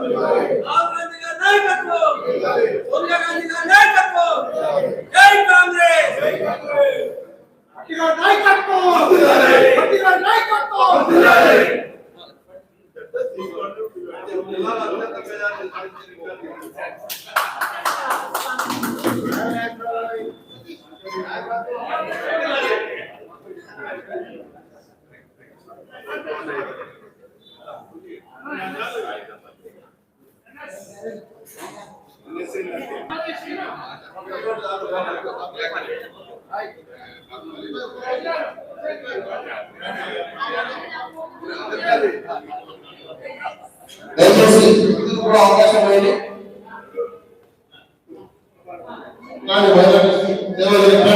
రాహుల్ గాంధీ గారి నాయకత్వం సోనియా గాంధీ గారి నాయకత్వం జై కాంగ్రెస్ పట్టిగా నాయకత్వం పట్టిగా నాయకత్వం దయచేసి ఇది కూడా అవకాశం ఇవ్వండి కానీ బయలుదేరి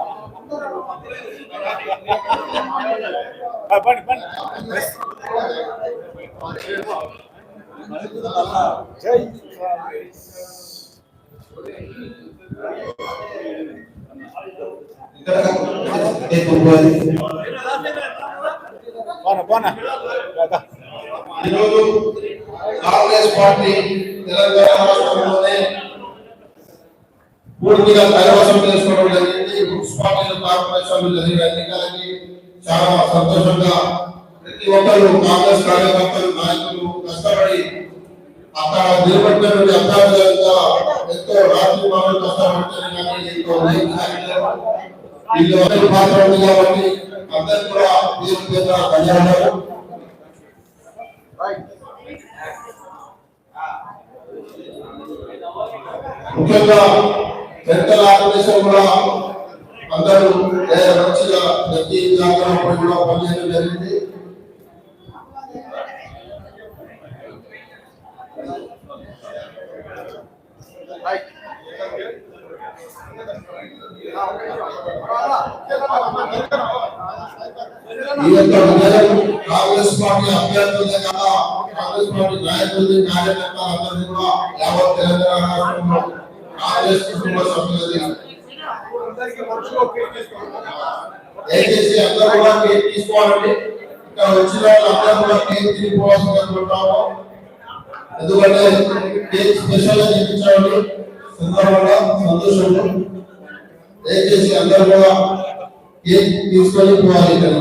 సేవలు చెప్పండి ఈరోజు కాంగ్రెస్ పార్టీ తెలంగాణ రాష్ట్రంలోనే పూర్తిగా కైవసం చేసుకోవడం జరిగింది మున్సిపాలిటీ కార్పొరేషన్లు జరిగిన ఎన్నికలకి చాలా సంతోషంగా ప్రతి ఒక్కరు కాంగ్రెస్ కార్యకర్తలు నాయకులు కష్టపడి అక్కడ నిలబడిన నుండి అభ్యర్థులంతా ఎంతో రాత్రి పనులు కష్టపడుతుంది కానీ ఎంతో వీళ్ళు అందరి పాత్ర ఉంది కాబట్టి అందరు కూడా పేరు పేరున ధన్యవాదాలు ముఖ్యంగా సెంట్రల్ ఆర్గనైజేషన్ కూడా అందరూ మంచిగా ప్రతి జాగ్రత్త కూడా పనిచేయడం జరిగింది. ఈ యొక్క విజయం కాంగ్రెస్ పార్టీ అభ్యర్థులే కాక కాంగ్రెస్ పార్టీ నాయకులు కార్యకర్తలందరినీ కూడా యావత్ తెలంగాణ రాష్ట్రంలో కాంగ్రెస్ కుటుంబ సభ్యులది. దయచేసి అందరూ కూడా కేక్ తీసుకోవాలండి ఇక్కడ వచ్చిన వాళ్ళందరూ కూడా కేక్ తీసుకోవాల్సిందిగా కోరుతాము. ఎందుకంటే కేక్ స్పెషల్గా చేయించాలి సందర్భంగా సంతోషంగా దయచేసి అందరూ కూడా కేక్ తీసుకొని పోవాలి ఇక్కడ.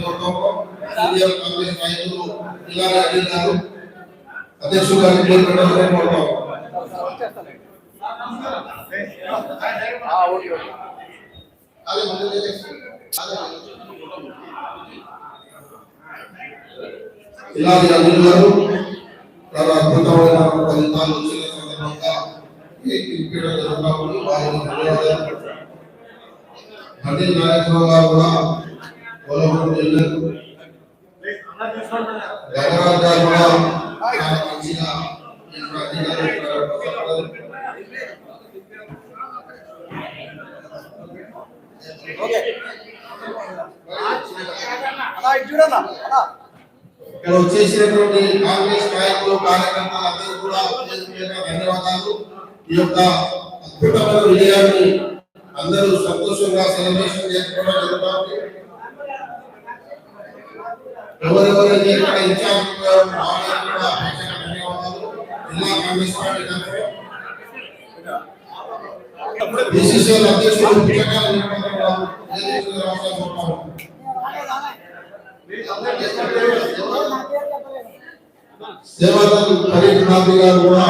కోరుతాము సీనియర్ కాంగ్రెస్ నాయకులు ఇలాగే అనిల్ గారు అధ్యక్షుడు గారిని కేక్ పెట్టాలని కోరుతాము అదే చాలా అద్భుతమైన ఫలితాలు వచ్చిన సందర్భంగా వారిని ధన్యవాదాలు నాయకులు కూడా జిల్లాకు కూడా మంచిగా ఇక్కడ వచ్చేసినటువంటి కాంగ్రెస్ నాయకులు కార్యకర్తలు అందరూ కూడా ధన్యవాదాలు. ఈ యొక్క అద్భుతమైన విజయాన్ని అందరూ సంతోషంగా సెలబ్రేషన్ చేసుకోవడం జరుగుతుంది. ఎవరెవరైతే ఇక్కడ ఇన్ఛార్జ్ కూడా ధన్యవాదాలు. జిల్లా కాంగ్రెస్ పార్టీ అధ్యక్షుడు సేవాదల్ ఖరీద్ నాథ్ గారు కూడా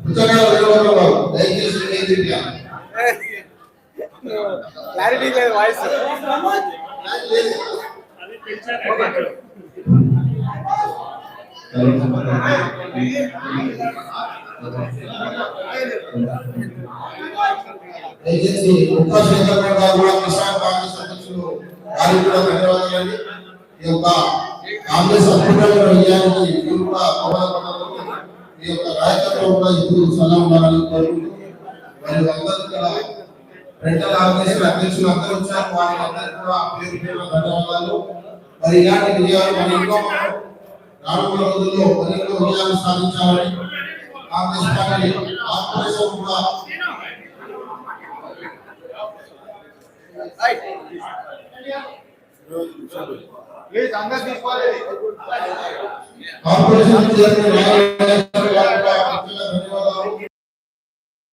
పుస్తకాల విలువలు వారు దయచేసి ఏదిగా క్లారిటీ లేదు వాయిస్ దయచేసి ఉపశేఖర్ గారు కూడా కిసాన్ కాంగ్రెస్ అధ్యక్షులు వారికి కూడా ధన్యవాదాలండి ఈ యొక్క కాంగ్రెస్ అభ్యర్థుల విజయానికి కూడా దోహదపడ్డారు ఈ యొక్క నాయకత్వం కూడా ఇప్పుడు సలహా ఉండాలని కోరుకుంటూ మరి అందరూ ఇక్కడ రెంటల్ ఆర్గనైజేషన్ అధ్యక్షులు అందరూ వచ్చారు. అందరికీ కూడా పేరు పేరు ధన్యవాదాలు. మరి ఇలాంటి విజయాలు మన ఇంట్లో రానున్న రోజుల్లో మరెన్నో విజయాలు సాధించాలని కాంగ్రెస్ పార్టీ కూడా కార్పొరేషన్